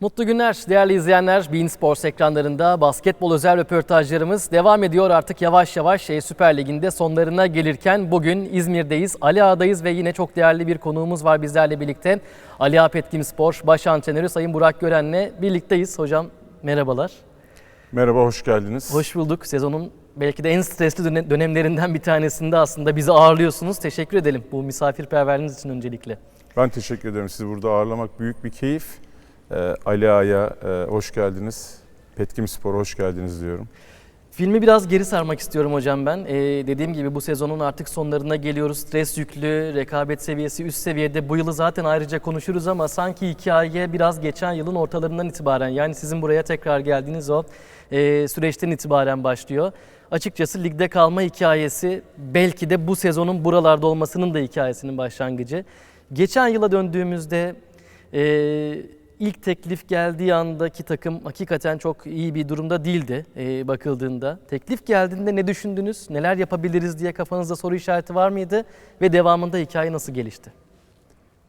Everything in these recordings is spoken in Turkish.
Mutlu günler değerli izleyenler. Bein Sports ekranlarında basketbol özel röportajlarımız devam ediyor artık yavaş yavaş e, Süper Lig'inde sonlarına gelirken bugün İzmir'deyiz. Ali Ağa'dayız ve yine çok değerli bir konuğumuz var bizlerle birlikte. Ali Ağa Petkim Spor Baş Antrenörü Sayın Burak Gören'le birlikteyiz. Hocam merhabalar. Merhaba, hoş geldiniz. Hoş bulduk. Sezonun belki de en stresli döne- dönemlerinden bir tanesinde aslında bizi ağırlıyorsunuz. Teşekkür edelim bu misafirperverliğiniz için öncelikle. Ben teşekkür ederim. Sizi burada ağırlamak büyük bir keyif. Ee, Ali Ağa'ya e, hoş geldiniz. Petkim Spor'a hoş geldiniz diyorum. Filmi biraz geri sarmak istiyorum hocam ben. Ee, dediğim gibi bu sezonun artık sonlarına geliyoruz. Stres yüklü, rekabet seviyesi üst seviyede. Bu yılı zaten ayrıca konuşuruz ama sanki hikaye biraz geçen yılın ortalarından itibaren yani sizin buraya tekrar geldiğiniz o e, süreçten itibaren başlıyor. Açıkçası ligde kalma hikayesi belki de bu sezonun buralarda olmasının da hikayesinin başlangıcı. Geçen yıla döndüğümüzde e, ilk teklif geldiği andaki takım hakikaten çok iyi bir durumda değildi e, bakıldığında. Teklif geldiğinde ne düşündünüz? Neler yapabiliriz diye kafanızda soru işareti var mıydı? Ve devamında hikaye nasıl gelişti?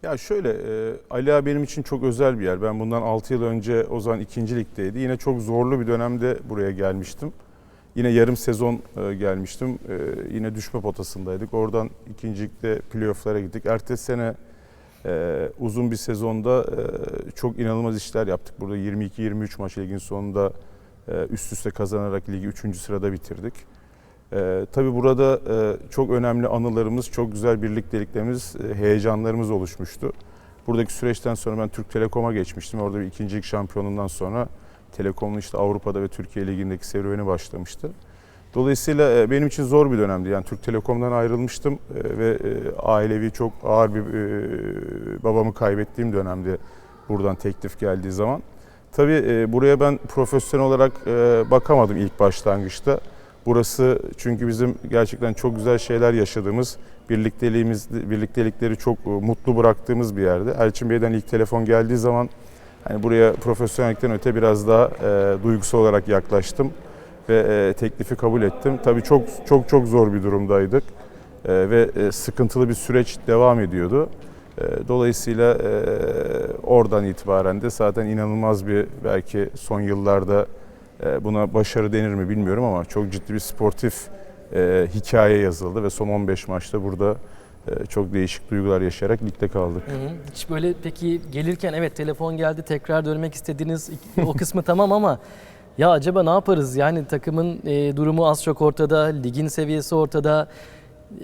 Ya şöyle, e, Ali Ağa benim için çok özel bir yer. Ben bundan 6 yıl önce o zaman ikinci ligdeydi. Yine çok zorlu bir dönemde buraya gelmiştim. Yine yarım sezon e, gelmiştim. E, yine düşme potasındaydık. Oradan ikinci ligde playofflara gittik. Ertesi sene e, uzun bir sezonda e, çok inanılmaz işler yaptık. Burada 22-23 maç ligin sonunda e, üst üste kazanarak ligi 3. sırada bitirdik. Ee, tabii burada e, çok önemli anılarımız, çok güzel birlikteliklerimiz, e, heyecanlarımız oluşmuştu. Buradaki süreçten sonra ben Türk Telekom'a geçmiştim. Orada bir ikincilik şampiyonundan sonra Telekom'un işte Avrupa'da ve Türkiye Ligi'ndeki serüveni başlamıştı. Dolayısıyla e, benim için zor bir dönemdi. Yani Türk Telekom'dan ayrılmıştım e, ve e, ailevi çok ağır bir babamı kaybettiğim dönemde buradan teklif geldiği zaman. Tabii buraya ben profesyonel olarak bakamadım ilk başlangıçta. Burası çünkü bizim gerçekten çok güzel şeyler yaşadığımız, birlikteliğimiz, birliktelikleri çok mutlu bıraktığımız bir yerde. Elçin Bey'den ilk telefon geldiği zaman hani buraya profesyonellikten öte biraz daha duygusal olarak yaklaştım ve e, teklifi kabul ettim. Tabii çok çok çok zor bir durumdaydık E, ve e, sıkıntılı bir süreç devam ediyordu. E, dolayısıyla e, oradan itibaren de zaten inanılmaz bir belki son yıllarda e, Buna başarı denir mi bilmiyorum ama çok ciddi bir sportif e, hikaye yazıldı ve son 15 maçta burada e, çok değişik duygular yaşayarak ligde kaldık. Hı. Hiç böyle peki gelirken evet telefon geldi tekrar dönmek istediğiniz o kısmı tamam ama ya acaba ne yaparız? Yani takımın e, durumu az çok ortada, ligin seviyesi ortada.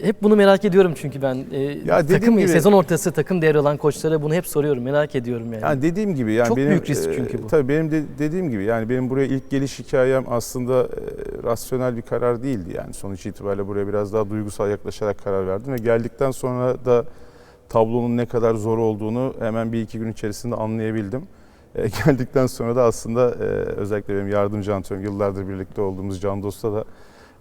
Hep bunu merak ediyorum çünkü ben. E, Ya takım gibi- sezon ortası takım devralan koçlara bunu hep soruyorum. Merak ediyorum yani. Yani dediğim gibi yani Çok benim büyük risk e, çünkü bu. Tabii benim de dediğim gibi yani benim buraya ilk geliş hikayem aslında e, rasyonel bir karar değildi yani sonuç itibariyle buraya biraz daha duygusal yaklaşarak karar verdim ve geldikten sonra da tablonun ne kadar zor olduğunu hemen bir iki gün içerisinde anlayabildim. E, geldikten sonra da aslında e, özellikle benim yardımcı antrenörüm yıllardır birlikte olduğumuz Can Dost'ta da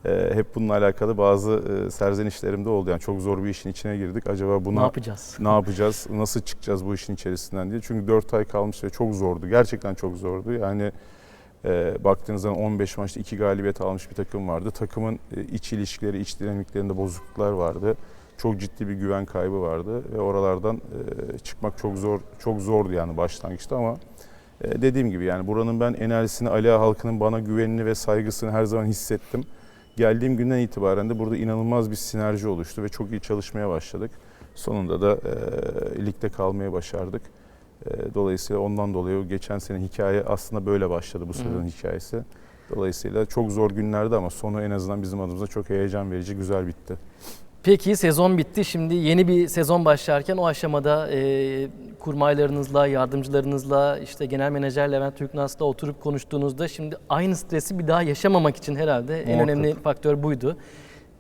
e, hep bununla alakalı bazı e, serzenişlerim de oldu. Yani çok zor bir işin içine girdik. Acaba buna ne yapacağız? ne yapacağız, nasıl çıkacağız bu işin içerisinden diye. Çünkü 4 ay kalmış ve çok zordu. Gerçekten çok zordu. Yani e, baktığınız zaman 15 maçta 2 galibiyet almış bir takım vardı. Takımın e, iç ilişkileri, iç dinamiklerinde bozukluklar vardı. Çok ciddi bir güven kaybı vardı ve oralardan e, çıkmak çok zor, çok zordu yani başlangıçta ama e, dediğim gibi yani buranın ben enerjisini, Ali Ağa halkının bana güvenini ve saygısını her zaman hissettim. Geldiğim günden itibaren de burada inanılmaz bir sinerji oluştu ve çok iyi çalışmaya başladık. Sonunda da e, ligde kalmayı başardık. E, dolayısıyla ondan dolayı o geçen sene hikaye aslında böyle başladı bu sezon hikayesi. Dolayısıyla çok zor günlerdi ama sonu en azından bizim adımıza çok heyecan verici, güzel bitti. Peki sezon bitti. Şimdi yeni bir sezon başlarken o aşamada e, kurmaylarınızla, yardımcılarınızla, işte genel menajer Levent Türknas'la oturup konuştuğunuzda şimdi aynı stresi bir daha yaşamamak için herhalde en Muhakkak. önemli faktör buydu.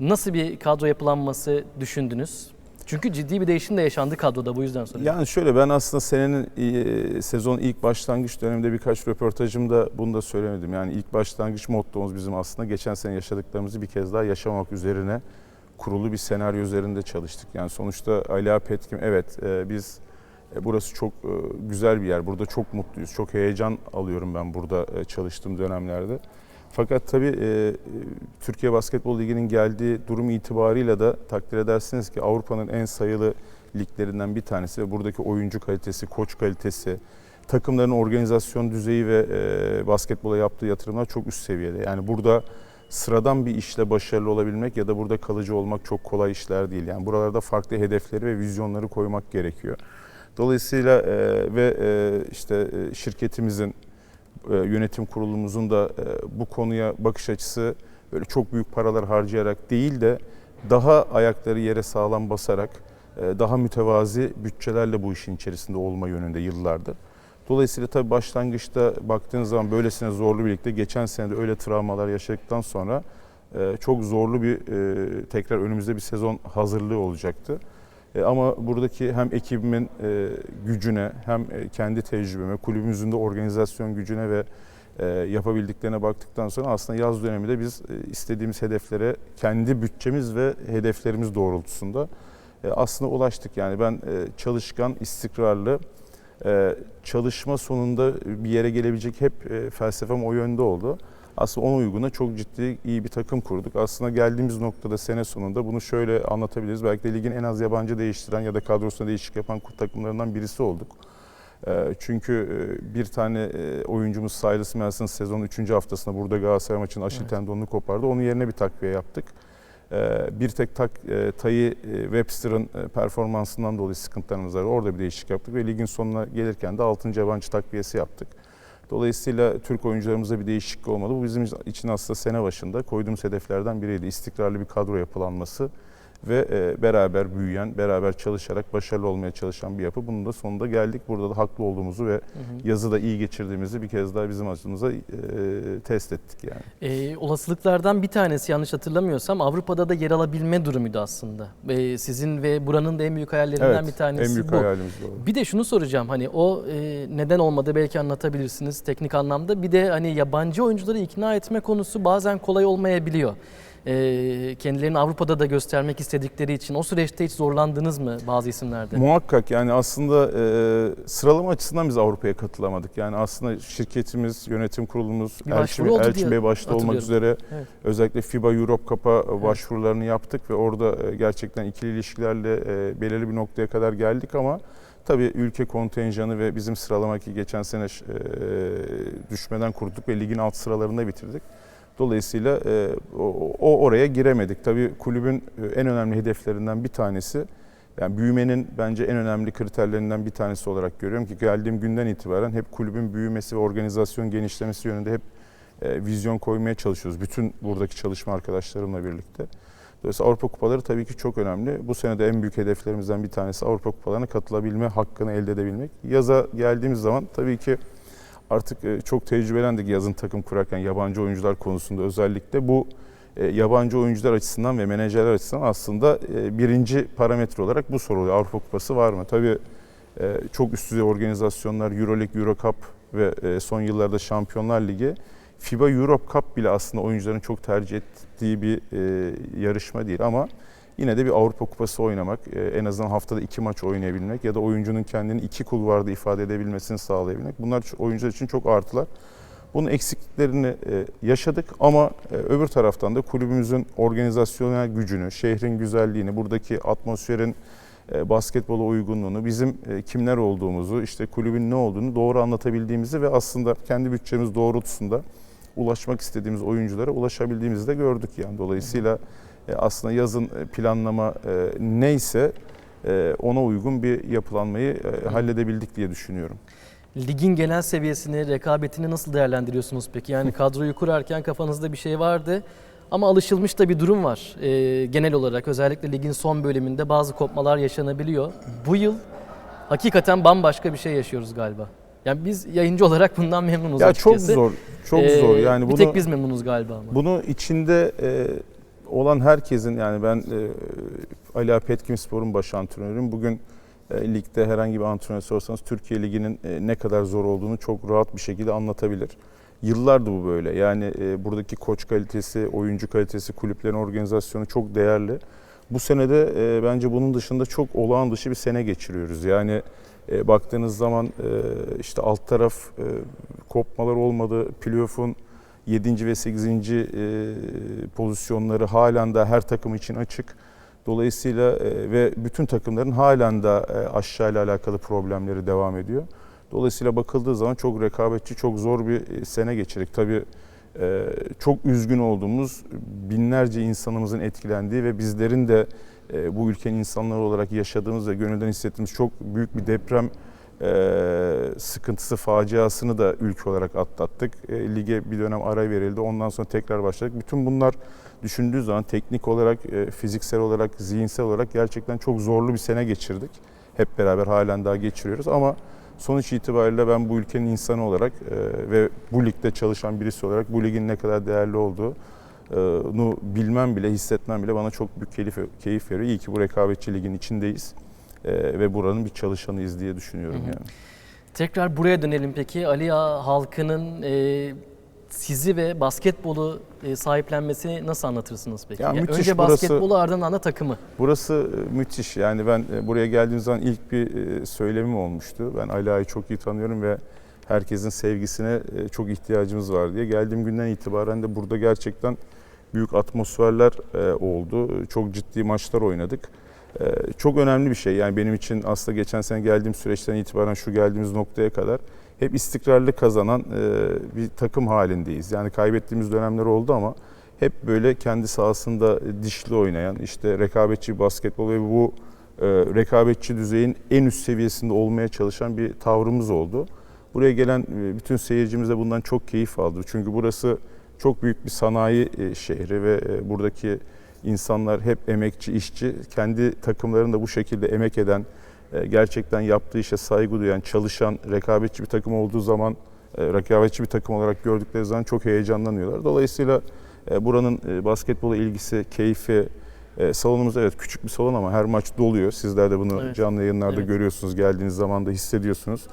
Nasıl bir kadro yapılanması düşündünüz? Çünkü ciddi bir değişim de yaşandı kadroda bu yüzden soruyorum. Yani şöyle ben aslında senenin e, sezon ilk başlangıç döneminde birkaç röportajımda bunu da söylemedim. Yani ilk başlangıç mottomuz bizim aslında geçen sene yaşadıklarımızı bir kez daha yaşamak üzerine kurulu bir senaryo üzerinde çalıştık. Yani sonuçta Ali Ağa Petkim evet e, biz e, burası çok e, güzel bir yer. Burada çok mutluyuz. Çok heyecan alıyorum ben burada e, çalıştığım dönemlerde. Fakat tabii e, e, Türkiye Basketbol Ligi'nin geldiği durum itibarıyla da takdir edersiniz ki Avrupa'nın en sayılı liglerinden bir tanesi ve buradaki oyuncu kalitesi, koç kalitesi, takımların organizasyon düzeyi ve e, basketbola yaptığı yatırımlar çok üst seviyede. Yani burada sıradan bir işle başarılı olabilmek ya da burada kalıcı olmak çok kolay işler değil. Yani buralarda farklı hedefleri ve vizyonları koymak gerekiyor. Dolayısıyla e, ve e, işte e, şirketimizin e, yönetim kurulumuzun da e, bu konuya bakış açısı böyle çok büyük paralar harcayarak değil de daha ayakları yere sağlam basarak e, daha mütevazi bütçelerle bu işin içerisinde olma yönünde yıllardır. Dolayısıyla tabii başlangıçta baktığınız zaman böylesine zorlu birlikte geçen sene de öyle travmalar yaşadıktan sonra e, çok zorlu bir e, tekrar önümüzde bir sezon hazırlığı olacaktı. E, Ama buradaki hem ekibimin gücüne hem kendi tecrübeme, kulübümüzün de organizasyon gücüne ve yapabildiklerine baktıktan sonra aslında yaz döneminde biz istediğimiz hedeflere kendi bütçemiz ve hedeflerimiz doğrultusunda aslında ulaştık. Yani ben çalışkan, istikrarlı, çalışma sonunda bir yere gelebilecek hep e, felsefem o yönde oldu. Aslında ona uyguna çok ciddi iyi bir takım kurduk. Aslında geldiğimiz noktada sene sonunda bunu şöyle anlatabiliriz. Belki de ligin en az yabancı değiştiren ya da kadrosuna değişiklik yapan takımlarından birisi olduk. E, Çünkü e, bir tane e, oyuncumuz Cyrus Melson sezonun 3. haftasında burada Galatasaray maçının aşil Evet. tendonunu kopardı. Onun yerine bir takviye yaptık. E, Bir tek tak, e, Tayı e, Webster'ın e, performansından dolayı sıkıntılarımız var. Orada bir değişiklik yaptık ve ligin sonuna gelirken de 6. yabancı takviyesi yaptık. Dolayısıyla Türk oyuncularımızda bir değişiklik olmadı. Bu bizim için aslında sene başında koyduğumuz hedeflerden biriydi. İstikrarlı bir kadro yapılanması ve e, beraber büyüyen, beraber çalışarak başarılı olmaya çalışan bir yapı. Bunun da sonunda geldik. Burada da haklı olduğumuzu ve Hı hı. yazı da iyi geçirdiğimizi bir kez daha bizim açımıza e, test ettik yani. Ee, olasılıklardan bir tanesi yanlış hatırlamıyorsam Avrupa'da da yer alabilme durumuydu aslında. Ee, sizin ve buranın da en büyük hayallerinden Evet, bir tanesi en büyük bu. hayalimiz doğru. Bir de şunu soracağım hani o e, neden olmadı belki anlatabilirsiniz teknik anlamda. Bir de hani yabancı oyuncuları ikna etme konusu bazen kolay olmayabiliyor. E, kendilerini Avrupa'da da göstermek istedikleri için o süreçte hiç zorlandınız mı bazı isimlerde? Muhakkak yani aslında e, sıralama açısından biz Avrupa'ya katılamadık. Yani aslında şirketimiz, yönetim kurulumuz, Bir Elçin, oldu Elçin diye Bey başta olmak hatırlıyorum. üzere Evet. özellikle FIBA Europe Cup'a başvurularını yaptık ve orada e, gerçekten ikili ilişkilerle e, belirli bir noktaya kadar geldik ama tabii ülke kontenjanı ve bizim sıralamak geçen sene e, düşmeden kurtulduk ve ligin alt sıralarında bitirdik. Dolayısıyla e, o, o oraya giremedik. Tabii kulübün e, en önemli hedeflerinden bir tanesi yani büyümenin bence en önemli kriterlerinden bir tanesi olarak görüyorum ki geldiğim günden itibaren hep kulübün büyümesi ve organizasyon genişlemesi yönünde hep e, vizyon koymaya çalışıyoruz. Bütün buradaki çalışma arkadaşlarımla birlikte. Dolayısıyla Avrupa Kupaları tabii ki çok önemli. Bu sene de en büyük hedeflerimizden bir tanesi Avrupa Kupalarına katılabilme hakkını elde edebilmek. Yaza geldiğimiz zaman tabii ki artık e, çok tecrübelendik yazın takım kurarken yabancı oyuncular konusunda özellikle bu e, yabancı oyuncular açısından ve menajerler açısından aslında e, birinci parametre olarak bu soruluyor. Avrupa Kupası var mı? Tabii çok üst düzey organizasyonlar Euroleague, Eurocup ve e, son yıllarda Şampiyonlar Ligi FIBA Europe Cup bile aslında oyuncuların çok tercih ettiği bir yarışma değil ama yine de bir Avrupa Kupası oynamak, e, en azından haftada iki maç oynayabilmek ya da oyuncunun kendini iki kulvarda ifade edebilmesini sağlayabilmek bunlar oyuncular için çok artılar. Bunun eksikliklerini e, yaşadık ama e, öbür taraftan da kulübümüzün organizasyonel gücünü, şehrin güzelliğini, buradaki atmosferin basketbola uygunluğunu, bizim kimler olduğumuzu, işte kulübün ne olduğunu doğru anlatabildiğimizi ve aslında kendi bütçemiz doğrultusunda ulaşmak istediğimiz oyunculara ulaşabildiğimizi de gördük yani. Dolayısıyla aslında yazın e, planlama e, neyse e, ona uygun bir yapılanmayı e, halledebildik diye düşünüyorum. Ligin genel seviyesini, rekabetini nasıl değerlendiriyorsunuz peki? Yani kadroyu kurarken kafanızda bir şey vardı ama alışılmış da bir durum var. Genel olarak özellikle ligin son bölümünde bazı kopmalar yaşanabiliyor. Bu yıl hakikaten bambaşka bir şey yaşıyoruz galiba. Yani biz yayıncı olarak bundan memnunuz Ya çok açıkçası. zor, çok Ee, zor. Yani bir bunu tek biz memnunuz galiba ama. Bunu içinde e, olan herkesin yani ben e, Ali Ağa Petkim baş antrenörüyüm. Bugün e, ligde herhangi bir antrenör sorsanız Türkiye Ligi'nin e, ne kadar zor olduğunu çok rahat bir şekilde anlatabilir. Yıllardır bu böyle. Yani e, buradaki koç kalitesi, oyuncu kalitesi, kulüplerin organizasyonu çok değerli. Bu senede e, bence bunun dışında çok olağan dışı bir sene geçiriyoruz. Yani e, baktığınız zaman e, işte alt taraf e, kopmalar olmadı. Playoff'un 7. ve 8. e, pozisyonları halen de her takım için açık. Dolayısıyla e, ve bütün takımların halen de aşağıyla alakalı problemleri devam ediyor. Dolayısıyla bakıldığı zaman çok rekabetçi, çok zor bir e, sene geçirdik. Tabii çok üzgün olduğumuz binlerce insanımızın etkilendiği ve bizlerin de bu ülkenin insanları olarak yaşadığımız ve gönülden hissettiğimiz çok büyük bir deprem sıkıntısı, faciasını da ülke olarak atlattık. E, lige bir dönem ara verildi. Ondan sonra tekrar başladık. Bütün bunlar düşündüğü zaman teknik olarak, e, fiziksel olarak, zihinsel olarak gerçekten çok zorlu bir sene geçirdik. Hep beraber halen daha geçiriyoruz ama sonuç itibariyle ben bu ülkenin insanı olarak e, ve bu ligde çalışan birisi olarak bu ligin ne kadar değerli olduğunu bilmem bile, hissetmem bile bana çok büyük keyif, keyif veriyor. İyi ki bu rekabetçi ligin içindeyiz e, ve buranın bir çalışanıyız diye düşünüyorum Hı hı. yani. Tekrar buraya dönelim peki. Ali Ağa halkının e, sizi ve basketbolu e, sahiplenmesini nasıl anlatırsınız peki? Ya Ya müthiş, önce burası- basketbolu ardından da takımı. Burası e, müthiş. Yani ben e, buraya geldiğim zaman ilk bir e, söylemim olmuştu. Ben Ali Ağa'yı çok iyi tanıyorum ve herkesin sevgisine çok ihtiyacımız var diye. Geldiğim günden itibaren de burada gerçekten büyük atmosferler oldu. Çok ciddi maçlar oynadık. E, Çok önemli bir şey. Yani benim için aslında geçen sene geldiğim süreçten itibaren şu geldiğimiz noktaya kadar hep istikrarlı kazanan e, bir takım halindeyiz. Yani kaybettiğimiz dönemler oldu ama hep böyle kendi sahasında dişli oynayan, işte rekabetçi basketbol ve bu e, rekabetçi düzeyin en üst seviyesinde olmaya çalışan bir tavrımız oldu. Buraya gelen e, bütün seyircimiz de bundan çok keyif aldı. Çünkü burası çok büyük bir sanayi şehri ve buradaki insanlar hep emekçi, işçi. Kendi takımlarında bu şekilde emek eden, e, gerçekten yaptığı işe saygı duyan, çalışan, rekabetçi bir takım olduğu zaman, e, rekabetçi bir takım olarak gördükleri zaman çok heyecanlanıyorlar. Dolayısıyla e, buranın basketbola ilgisi, keyfi, salonumuz evet küçük bir salon ama her maç doluyor. Sizler de bunu Evet. canlı yayınlarda Evet. görüyorsunuz, geldiğiniz zaman da hissediyorsunuz.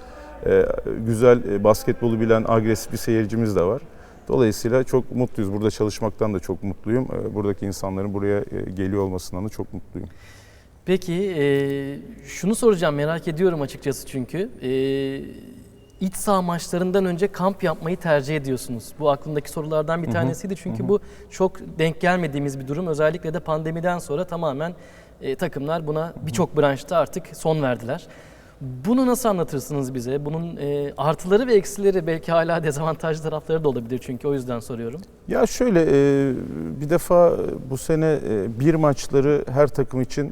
Güzel basketbolu bilen agresif bir seyircimiz de var. Dolayısıyla çok mutluyuz. Burada çalışmaktan da çok mutluyum. E, Buradaki insanların buraya e, geliyor olmasından da çok mutluyum. Peki e, şunu soracağım merak ediyorum açıkçası çünkü. E, iç saha maçlarından önce kamp yapmayı tercih ediyorsunuz. Bu aklımdaki sorulardan bir tanesiydi. Çünkü Hı hı. bu çok denk gelmediğimiz bir durum. Özellikle de pandemiden sonra tamamen e, takımlar buna birçok branşta artık son verdiler. Bunu nasıl anlatırsınız bize? Bunun e, artıları ve eksileri belki hala dezavantajlı tarafları da olabilir çünkü o yüzden soruyorum. Ya şöyle e, bir defa bu sene e, bir maçları her takım için e,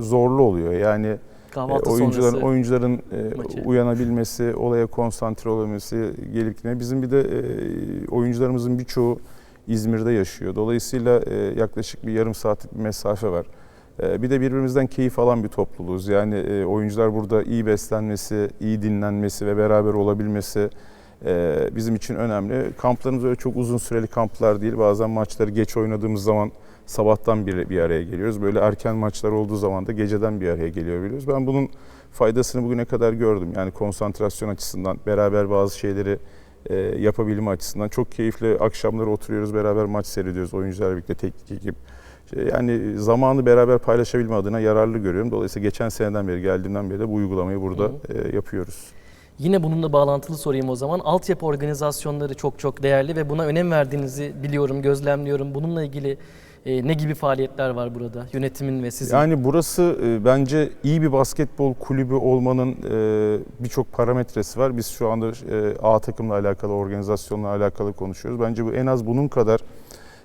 zorlu oluyor. Yani e, oyuncuların oyuncuların e, maçı. uyanabilmesi, olaya konsantre olabilmesi gelip gitmeye. Bizim bir de e, oyuncularımızın birçoğu İzmir'de yaşıyor. Dolayısıyla e, yaklaşık bir yarım saatlik bir mesafe var. E, Bir de birbirimizden keyif alan bir topluluğuz. Yani e, oyuncular burada iyi beslenmesi, iyi dinlenmesi ve beraber olabilmesi e, bizim için önemli. Kamplarımız öyle çok uzun süreli kamplar değil. Bazen maçları geç oynadığımız zaman sabahtan bir, bir araya geliyoruz. Böyle erken maçlar olduğu zaman da geceden bir araya geliyor biliyoruz. Ben bunun faydasını bugüne kadar gördüm. Yani konsantrasyon açısından, beraber bazı şeyleri e, yapabilme açısından çok keyifli akşamları oturuyoruz, beraber maç seyrediyoruz oyuncularla birlikte teknik ekip. Şey, Yani zamanı beraber paylaşabilme adına yararlı görüyorum. Dolayısıyla geçen seneden beri geldiğimden beri de bu uygulamayı burada e, yapıyoruz. Yine bununla bağlantılı sorayım o zaman. Altyapı organizasyonları çok çok değerli ve buna önem verdiğinizi biliyorum, gözlemliyorum. Bununla ilgili e, ne gibi faaliyetler var burada yönetimin ve sizin? Yani burası e, bence iyi bir basketbol kulübü olmanın e, birçok parametresi var. Biz şu anda e, A takımla alakalı, organizasyonla alakalı konuşuyoruz. Bence bu en az bunun kadar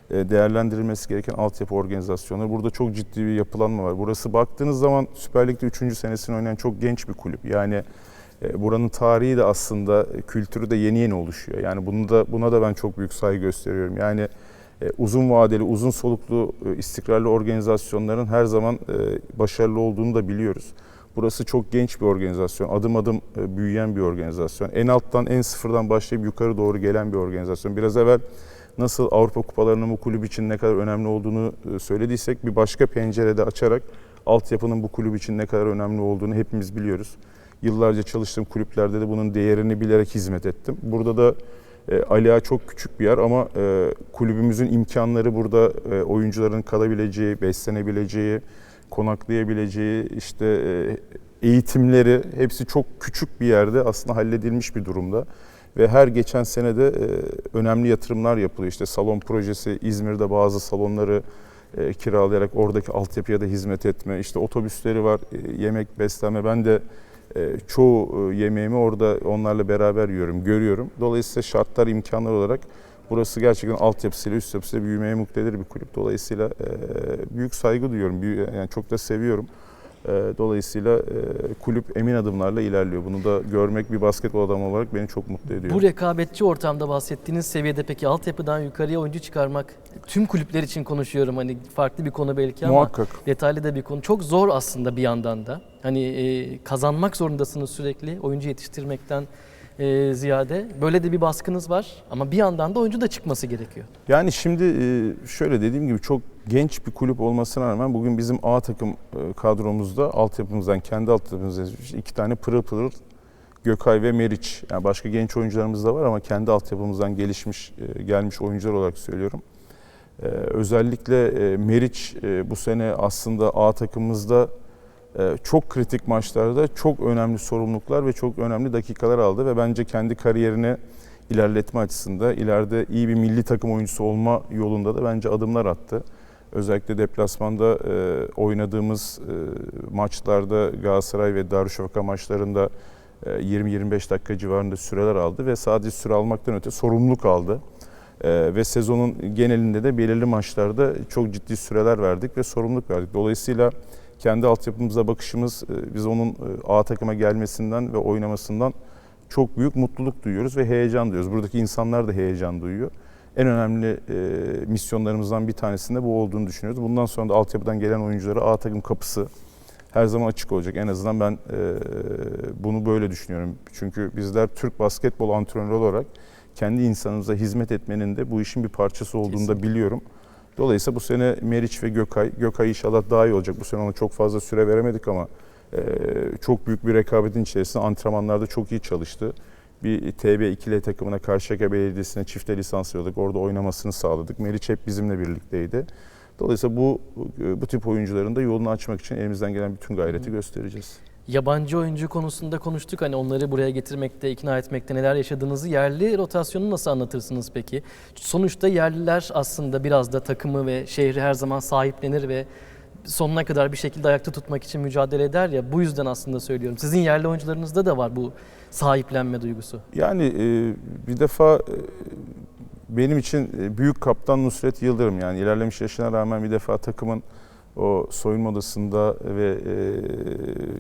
değerlendirilmesi gereken altyapı organizasyonu. Burada çok ciddi bir yapılanma var. Burası baktığınız zaman Süper Lig'de 3. senesini oynayan çok genç bir kulüp. Yani e, buranın tarihi de aslında e, kültürü de yeni yeni oluşuyor. Yani bunu da buna da ben çok büyük saygı gösteriyorum. Yani e, uzun vadeli, uzun soluklu, e, istikrarlı organizasyonların her zaman e, başarılı olduğunu da biliyoruz. Burası çok genç bir organizasyon, adım adım e, büyüyen bir organizasyon. En alttan, en sıfırdan başlayıp yukarı doğru gelen bir organizasyon. Biraz evvel nasıl Avrupa Kupalarının bu kulüp için ne kadar önemli olduğunu e, söylediysek bir başka pencerede açarak altyapının bu kulüp için ne kadar önemli olduğunu hepimiz biliyoruz. Yıllarca çalıştığım kulüplerde de bunun değerini bilerek hizmet ettim. Burada da e, Ali Ağa çok küçük bir yer ama e, kulübümüzün imkanları burada e, oyuncuların kalabileceği, beslenebileceği, konaklayabileceği, işte e, eğitimleri hepsi çok küçük bir yerde aslında halledilmiş bir durumda. Ve her geçen sene de e, önemli yatırımlar yapılıyor. İşte salon projesi, İzmir'de bazı salonları e, kiralayarak oradaki altyapıya da hizmet etme. İşte otobüsleri var, e, yemek, beslenme. Ben de e, çoğu e, yemeğimi orada onlarla beraber yiyorum, görüyorum. Dolayısıyla şartlar, imkanlar olarak burası gerçekten altyapısıyla, üst yapısıyla büyümeye muktedir bir kulüp. Dolayısıyla e, büyük saygı duyuyorum, büyük- yani çok da seviyorum. E, Dolayısıyla e, kulüp emin adımlarla ilerliyor. Bunu da görmek bir basketbol adamı olarak beni çok mutlu ediyor. Bu rekabetçi ortamda bahsettiğiniz seviyede peki altyapıdan yukarıya oyuncu çıkarmak tüm kulüpler için konuşuyorum hani farklı bir konu belki ama Muhakkak. detaylı da bir konu. Çok zor aslında bir yandan da. Hani e, kazanmak zorundasınız sürekli oyuncu yetiştirmekten e, ziyade. Böyle de bir baskınız var ama bir yandan da oyuncu da çıkması gerekiyor. Yani şimdi e, şöyle dediğim gibi çok genç bir kulüp olmasına rağmen bugün bizim A takım e, kadromuzda altyapımızdan kendi altyapımızdan iki tane pırıl pırıl Gökay ve Meriç. Yani başka genç oyuncularımız da var ama kendi altyapımızdan gelişmiş e, gelmiş oyuncular olarak söylüyorum. E, Özellikle e, Meriç e, bu sene aslında A takımımızda çok kritik maçlarda çok önemli sorumluluklar ve çok önemli dakikalar aldı ve bence kendi kariyerini ilerletme açısında ileride iyi bir milli takım oyuncusu olma yolunda da bence adımlar attı. Özellikle deplasmanda e, oynadığımız e, maçlarda Galatasaray ve Darüşşafaka maçlarında e, 20-25 dakika civarında süreler aldı ve sadece süre almaktan öte sorumluluk aldı. E, ve sezonun genelinde de belirli maçlarda çok ciddi süreler verdik ve sorumluluk verdik. Dolayısıyla kendi altyapımıza bakışımız e, biz onun e, A takıma gelmesinden ve oynamasından çok büyük mutluluk duyuyoruz ve heyecan duyuyoruz. Buradaki insanlar da heyecan duyuyor. En önemli e, misyonlarımızdan bir tanesinde bu olduğunu düşünüyoruz. Bundan sonra da altyapıdan gelen oyunculara A takım kapısı her zaman açık olacak. En azından ben e, bunu böyle düşünüyorum. Çünkü bizler Türk basketbol antrenörü olarak kendi insanımıza hizmet etmenin de bu işin bir parçası olduğunu da Kesinlikle. biliyorum. Dolayısıyla bu sene Meriç ve Gökay, Gökay inşallah daha iyi olacak. Bu sene ona çok fazla süre veremedik ama e, çok büyük bir rekabetin içerisinde antrenmanlarda çok iyi çalıştı. Bir TB 2L takımına Karşıyaka Belediyesi'ne çifte lisans yolladık. Orada oynamasını sağladık. Meriç hep bizimle birlikteydi. Dolayısıyla bu bu tip oyuncuların da yolunu açmak için elimizden gelen bütün gayreti göstereceğiz. Yabancı oyuncu konusunda konuştuk. Hani onları buraya getirmekte, ikna etmekte neler yaşadığınızı. Yerli rotasyonu nasıl anlatırsınız peki? Sonuçta yerliler aslında biraz da takımı ve şehri her zaman sahiplenir ve sonuna kadar bir şekilde ayakta tutmak için mücadele eder ya. Bu yüzden aslında söylüyorum. Sizin yerli oyuncularınızda da var bu sahiplenme duygusu. Yani e, bir defa e, benim için e, büyük kaptan Nusret Yıldırım yani ilerlemiş yaşına rağmen bir defa takımın o soyunma odasında ve e,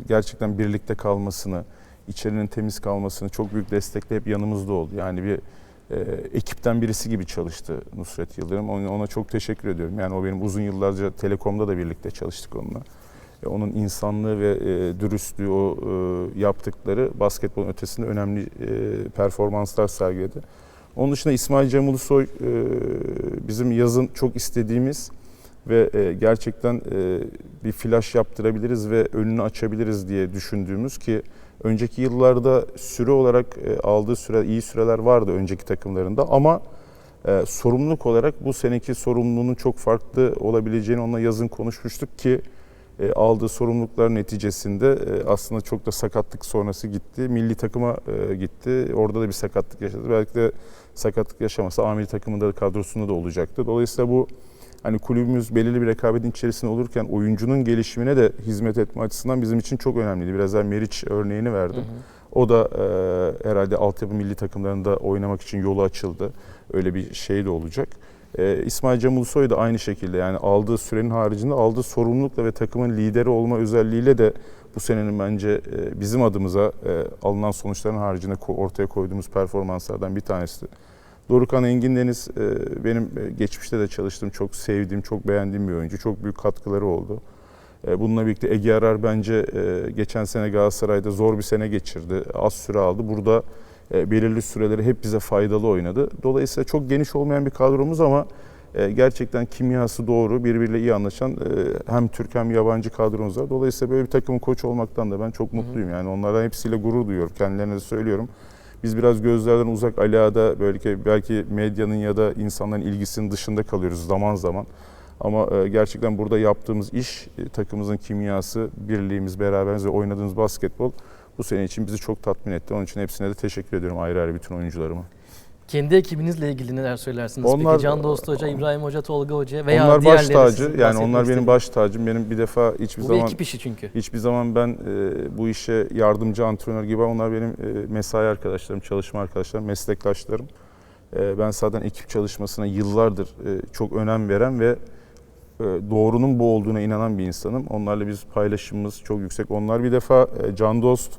gerçekten birlikte kalmasını, içerinin temiz kalmasını çok büyük destekle hep yanımızda oldu. Yani bir e, ekipten birisi gibi çalıştı Nusret Yıldırım. Ona, ona çok teşekkür ediyorum. Yani o benim uzun yıllarca Telekom'da da birlikte çalıştık onunla. E, onun insanlığı ve e, dürüstlüğü, o e, yaptıkları basketbolun ötesinde önemli e, performanslar sergiledi. Onun dışında İsmail Cem Ulusoy e, bizim yazın çok istediğimiz ve e, gerçekten e, bir flash yaptırabiliriz ve önünü açabiliriz diye düşündüğümüz ki önceki yıllarda süre olarak e, aldığı süre iyi süreler vardı önceki takımlarında ama e, sorumluluk olarak bu seneki sorumluluğunun çok farklı olabileceğini onunla yazın konuşmuştuk ki e, aldığı sorumluluklar neticesinde e, aslında çok da sakatlık sonrası gitti. Milli takıma e, gitti. Orada da bir sakatlık yaşadı. Belki de sakatlık yaşamasa amiri takımında da kadrosunda da olacaktı. Dolayısıyla bu hani kulübümüz belirli bir rekabetin içerisinde olurken oyuncunun gelişimine de hizmet etme açısından bizim için çok önemliydi. Biraz daha Meriç örneğini verdim. O da e, herhalde altyapı milli takımlarında oynamak için yolu açıldı. Öyle bir şey de olacak. E, İsmail Cem Ulusoy da aynı şekilde yani aldığı sürenin haricinde aldığı sorumlulukla ve takımın lideri olma özelliğiyle de bu senenin bence e, bizim adımıza e, alınan sonuçların haricinde ortaya koyduğumuz performanslardan bir tanesi. Dorukan Engin Deniz e, benim e, geçmişte de çalıştığım, çok sevdiğim, çok beğendiğim bir oyuncu. Çok büyük katkıları oldu. E, Bununla birlikte Ege Arar bence geçen sene Galatasaray'da zor bir sene geçirdi. Az süre aldı. Burada belirli süreleri hep bize faydalı oynadı. Dolayısıyla çok geniş olmayan bir kadromuz ama gerçekten kimyası doğru, birbiriyle iyi anlaşan hem Türk hem yabancı kadromuz var. Dolayısıyla böyle bir takımın koç olmaktan da ben çok mutluyum. Yani onlardan hepsiyle gurur duyuyorum. Kendilerine de söylüyorum. Biz biraz gözlerden uzak Alia'da belki belki medyanın ya da insanların ilgisinin dışında kalıyoruz zaman zaman. Ama e, gerçekten burada yaptığımız iş, e, takımımızın kimyası, birliğimiz, beraberimiz ve oynadığımız basketbol bu sene için bizi çok tatmin etti. Onun için hepsine de teşekkür ediyorum ayrı ayrı bütün oyuncularıma. Kendi ekibinizle ilgili neler söylersiniz? Onlar- Peki Can Dost Hoca, İbrahim Hoca, Tolga Hoca veya onlar baş tacı. Yani onlar benim baş tacım. Benim bir defa hiçbir Bu zaman ekip işi çünkü. hiçbir zaman ben e, bu işe yardımcı antrenör gibi onlar benim e, mesai arkadaşlarım, çalışma arkadaşlarım, meslektaşlarım. E, ben zaten ekip çalışmasına yıllardır e, çok önem veren ve e, doğrunun bu olduğuna inanan bir insanım. Onlarla biz paylaşımımız çok yüksek. Onlar bir defa e, Can Dost,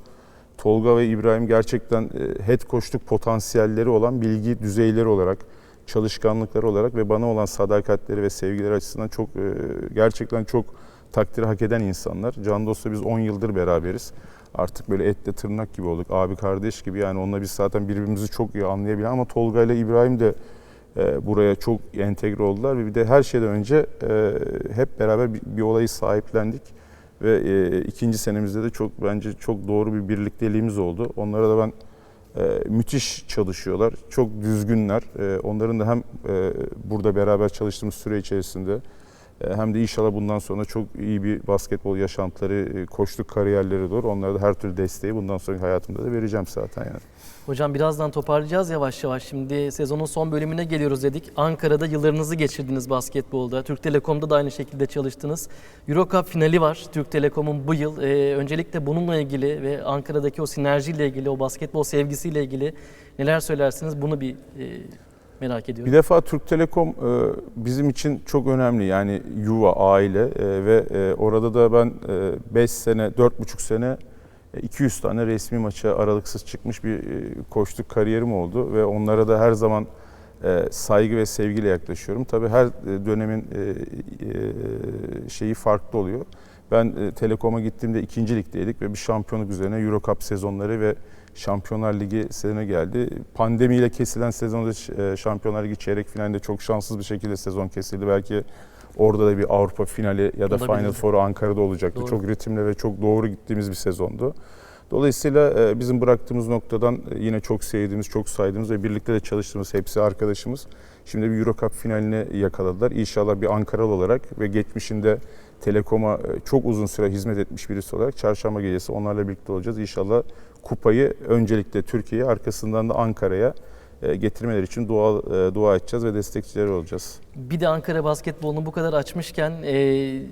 Tolga ve İbrahim gerçekten e, head coachluk potansiyelleri olan bilgi düzeyleri olarak, çalışkanlıkları olarak ve bana olan sadakatleri ve sevgileri açısından çok e, gerçekten çok takdiri hak eden insanlar. Can Dost'la biz 10 yıldır beraberiz. Artık böyle etle tırnak gibi olduk. Abi kardeş gibi yani onunla biz zaten birbirimizi çok iyi anlayabilen ama Tolga ile İbrahim de e, buraya çok entegre oldular ve bir de her şeyden önce hep beraber bir olayı sahiplendik ve e, ikinci senemizde de çok bence çok doğru bir birlikteliğimiz oldu. Onlara da ben e, müthiş çalışıyorlar, çok düzgünler. E, onların da hem e, burada beraber çalıştığımız süre içerisinde hem de inşallah bundan sonra çok iyi bir basketbol yaşantıları, e, koçluk kariyerleri olur. Onlara da her türlü desteği bundan sonraki hayatımda da vereceğim zaten yani. Hocam birazdan toparlayacağız yavaş yavaş. Şimdi sezonun son bölümüne geliyoruz dedik. Ankara'da yıllarınızı geçirdiniz basketbolda. Türk Telekom'da da aynı şekilde çalıştınız. Euro Cup finali var Türk Telekom'un bu yıl. Ee, öncelikle bununla ilgili ve Ankara'daki o sinerjiyle ilgili, o basketbol sevgisiyle ilgili neler söylersiniz? Bunu bir e, merak Bir ediyorum. defa Türk Telekom e, bizim için çok önemli. Yani yuva, aile e, ve e, orada da ben 5 sene, 4,5 sene e, 200 tane resmi maça aralıksız çıkmış bir koçluk kariyerim oldu ve onlara da her zaman saygı ve sevgiyle yaklaşıyorum. Tabii her dönemin şeyi farklı oluyor. Ben Telekom'a gittiğimde ikinci ligdeydik ve bir şampiyonluk üzerine Euro Cup sezonları ve Şampiyonlar Ligi sezonu geldi. Pandemiyle kesilen sezonda e, Şampiyonlar Ligi çeyrek finalinde çok şanssız bir şekilde sezon kesildi. Belki orada da bir Avrupa finali ya da Olabilirdi. Final Four'u Ankara'da olacaktı. Doğru. Çok ritimli ve çok doğru gittiğimiz bir sezondu. Dolayısıyla e, bizim bıraktığımız noktadan e, yine çok sevdiğimiz, çok saydığımız ve birlikte de çalıştığımız hepsi arkadaşımız. Şimdi bir Euro Cup finaline yakaladılar. İnşallah bir Ankaralı olarak ve geçmişinde Telekom'a çok uzun süre hizmet etmiş birisi olarak çarşamba gecesi onlarla birlikte olacağız. İnşallah kupayı öncelikle Türkiye'ye arkasından da Ankara'ya e, getirmeleri için dua e, dua edeceğiz ve destekçileri olacağız. Bir de Ankara basketbolunu bu kadar açmışken e,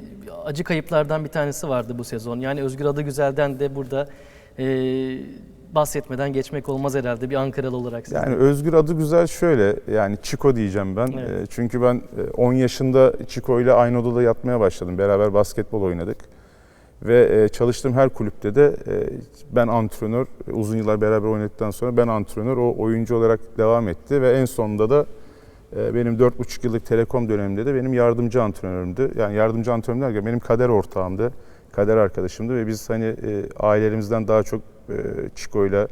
acı kayıplardan bir tanesi vardı bu sezon. Yani Özgür Adıgüzel'den de burada e, bahsetmeden geçmek olmaz herhalde bir Ankaralı olarak sizden. Yani Özgür adı güzel şöyle yani Çiko diyeceğim ben. Evet. E, Çünkü ben e, 10 yaşında Çiko ile aynı odada yatmaya başladım. Beraber basketbol oynadık. Ve e, çalıştığım her kulüpte de e, ben antrenör, e, uzun yıllar beraber oynadıktan sonra ben antrenör, o oyuncu olarak devam etti. Ve en sonunda da benim 4,5 yıllık Telekom döneminde de benim yardımcı antrenörümdü. Yani yardımcı antrenör derken benim kader ortağımdı, kader arkadaşımdı. Ve biz hani ailelerimizden daha çok Çiko'yla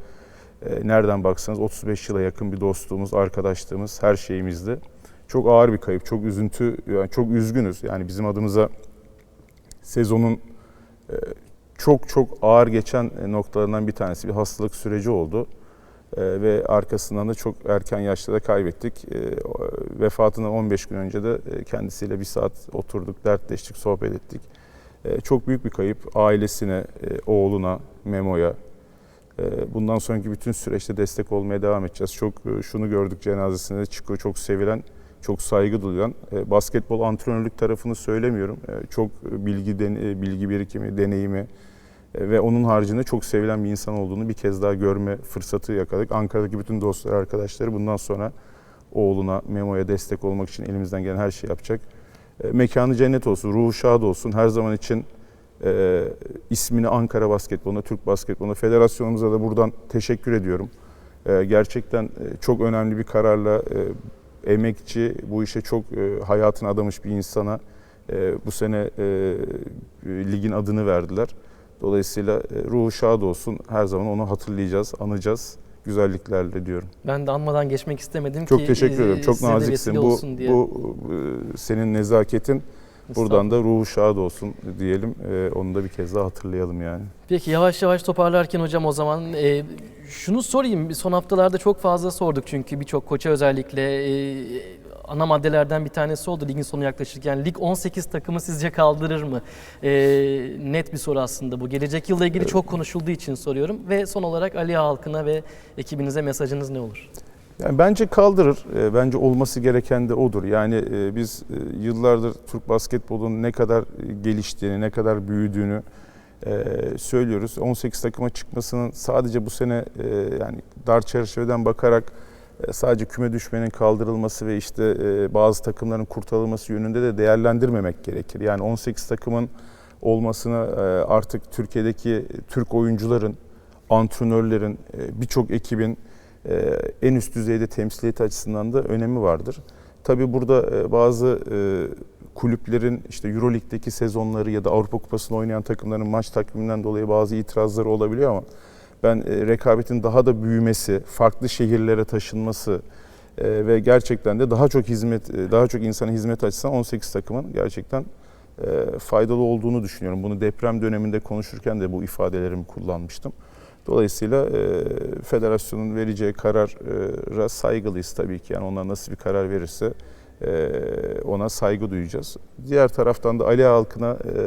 nereden baksanız 35 yıla yakın bir dostluğumuz, arkadaşlığımız, her şeyimizdi. Çok ağır bir kayıp, çok üzüntü, yani çok üzgünüz. Yani bizim adımıza sezonun çok çok ağır geçen e, noktalarından bir tanesi bir hastalık süreci oldu. E, ve arkasından da çok erken yaşta da kaybettik. E, o- vefatından 15 gün önce de e, kendisiyle bir saat oturduk, dertleştik, sohbet ettik. Çok büyük bir kayıp ailesine, e, oğluna, Memo'ya. Bundan sonraki bütün süreçte destek olmaya devam edeceğiz. Çok şunu gördük cenazesinde de Çiko çok sevilen, çok saygı duyulan. E, basketbol antrenörlük tarafını söylemiyorum. E, çok bilgi den- e, bilgi birikimi, deneyimi e, ve onun haricinde çok sevilen bir insan olduğunu bir kez daha görme fırsatı yakaladık. Ankara'daki bütün dostlar, arkadaşları bundan sonra oğluna, Memo'ya destek olmak için elimizden gelen her şeyi yapacak. E, mekanı cennet olsun, ruhu şad olsun. Her zaman için e, ismini Ankara basketboluna, Türk basketboluna, federasyonumuza da buradan teşekkür ediyorum. E, gerçekten e, çok önemli bir kararla e, emekçi, bu işe çok e, hayatını adamış bir insana e, bu sene e, ligin adını verdiler. Dolayısıyla e, ruhu şad olsun. Her zaman onu hatırlayacağız, anacağız. Güzelliklerle diyorum. Ben de anmadan geçmek istemedim ki. Çok teşekkür ederim. Çok naziksin. Bu, bu e, senin nezaketin buradan da ruhu şad olsun diyelim. E, onu da bir kez daha hatırlayalım yani. Peki yavaş yavaş toparlarken hocam o zaman e, şunu sorayım. Son haftalarda çok fazla sorduk çünkü birçok koça özellikle e, ana maddelerden bir tanesi oldu ligin sonu yaklaşırken. Lig 18 takımı sizce kaldırır mı? E, net bir soru aslında bu. Gelecek yılla ilgili çok konuşulduğu için soruyorum. Ve son olarak Ali halkına ve ekibinize mesajınız ne olur? Yani bence kaldırır. E, Bence olması gereken de odur. Yani e, biz e, yıllardır Türk basketbolunun ne kadar geliştiğini, ne kadar büyüdüğünü söylüyoruz. 18 takıma çıkmasının sadece bu sene yani dar çerçeveden bakarak sadece küme düşmenin kaldırılması ve işte bazı takımların kurtarılması yönünde de değerlendirmemek gerekir. Yani 18 takımın olmasını artık Türkiye'deki Türk oyuncuların, antrenörlerin, birçok ekibin en üst düzeyde temsiliyeti açısından da önemi vardır. Tabii burada e, bazı e, kulüplerin işte Euroleague'deki sezonları ya da Avrupa Kupası'nda oynayan takımların maç takviminden dolayı bazı itirazları olabiliyor ama ben e, rekabetin daha da büyümesi, farklı şehirlere taşınması e, ve gerçekten de daha çok hizmet, e, daha çok insana hizmet açısından 18 takımın gerçekten e, faydalı olduğunu düşünüyorum. Bunu deprem döneminde konuşurken de bu ifadelerimi kullanmıştım. Dolayısıyla e, federasyonun vereceği karara saygılıyız tabii ki. Yani onlar nasıl bir karar verirse e, ona saygı duyacağız. Diğer taraftan da Ali halkına e,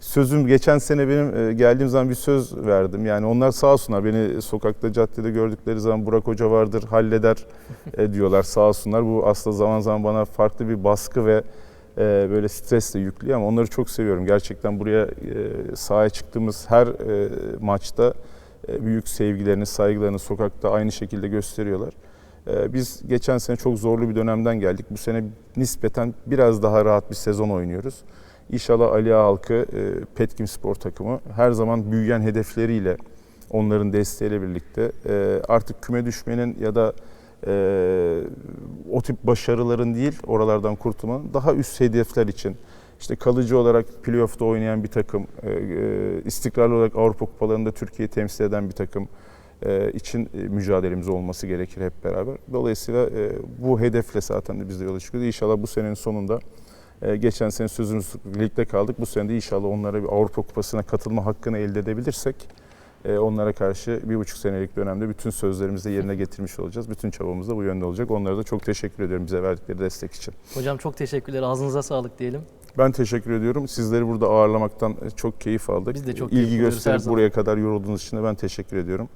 sözüm geçen sene benim e, geldiğim zaman bir söz verdim. Yani onlar sağ olsunlar beni sokakta caddede gördükleri zaman Burak Hoca vardır halleder e, diyorlar sağ olsunlar. Bu aslında zaman zaman bana farklı bir baskı ve böyle stresle yüklüyor ama onları çok seviyorum. Gerçekten buraya e, sahaya çıktığımız her e, maçta e, büyük sevgilerini, saygılarını sokakta aynı şekilde gösteriyorlar. E, Biz geçen sene çok zorlu bir dönemden geldik. Bu sene nispeten biraz daha rahat bir sezon oynuyoruz. İnşallah Ali halkı, e, Petkim Spor takımı her zaman büyüyen hedefleriyle onların desteğiyle birlikte e, artık küme düşmenin ya da e, o tip başarıların değil oralardan kurtulmanın daha üst hedefler için işte kalıcı olarak playoff'ta oynayan bir takım, e, e, istikrarlı olarak Avrupa kupalarında Türkiye'yi temsil eden bir takım e, için e, mücadelemiz olması gerekir hep beraber. Dolayısıyla e, bu hedefle zaten de biz de yola çıkıyoruz. İnşallah bu senenin sonunda e, geçen sene sözümüz ligde kaldık. Bu sene de inşallah onlara bir Avrupa Kupası'na katılma hakkını elde edebilirsek e, onlara karşı bir buçuk senelik dönemde bütün sözlerimizi de yerine getirmiş olacağız. Bütün çabamız da bu yönde olacak. Onlara da çok teşekkür ediyorum bize verdikleri destek için. Hocam çok teşekkürler. Ağzınıza sağlık diyelim. Ben teşekkür ediyorum. Sizleri burada ağırlamaktan çok keyif aldık. Biz de çok keyif İlgi gösterip buraya kadar yorulduğunuz için de ben teşekkür ediyorum.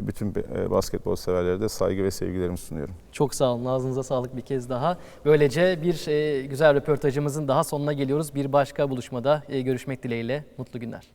E, Bütün e, basketbol severlere de saygı ve sevgilerimi sunuyorum. Çok sağ olun. Ağzınıza sağlık bir kez daha. Böylece bir e, güzel röportajımızın daha sonuna geliyoruz. Bir başka buluşmada e, görüşmek dileğiyle. Mutlu günler.